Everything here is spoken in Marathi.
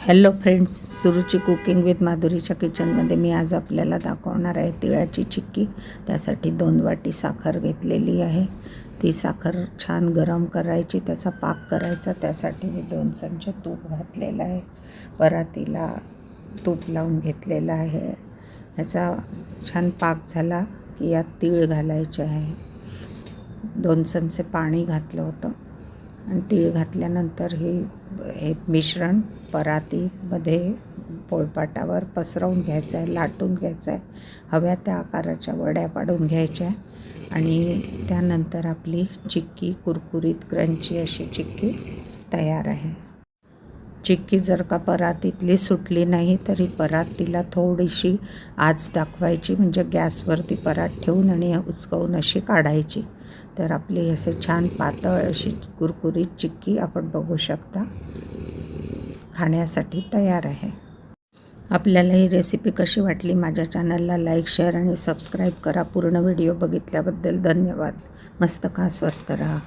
Hello friends Suruchi cooking with माधुरीच्या किचनमध्ये मी आज आपल्याला दाखवणार आहे तिळाची चिक्की. त्यासाठी दोन वाटी साखर घेतलेली आहे. ती साखर छान गरम करायची त्याचा पाक करायचा. त्यासाठी मी दोन चमचे तूप घातलेलं आहे. परातीला तूप लावून घेतलेलं आहे. ह्याचा छान पाक झाला की यात तीळ घालायचे आहे. दोन चमचे पाणी घातलं होतं. आणि तीळ घातल्यानंतर हे हे मिश्रण परातीमध्ये पोळपाटावर पसरवून घ्यायचं आहे लाटून घ्यायचं आहे हव्या त्या आकाराच्या वड्या पाडून घ्यायच्या आणि त्यानंतर आपली चिक्की कुरकुरीत क्रंची अशी चिक्की तयार आहे. चिक्की जर का परातीतली सुटली नाही तरी परातीला थोडीशी आज दाखवायची म्हणजे गॅसवरती परात ठेवून आणि उचकवून अशी काढायची. तर आपली असे छान पातळ अशी कुरकुरीत चिक्की आपण बघू शकता. खाण्यासाठी तयार आहे. आपल्याला ही रेसिपी कशी वाटली माझ्या चॅनलला लाईक शेअर आणि सबस्क्राईब करा. पूर्ण व्हिडिओ बघितल्याबद्दल धन्यवाद. मस्त खा स्वस्त राहा.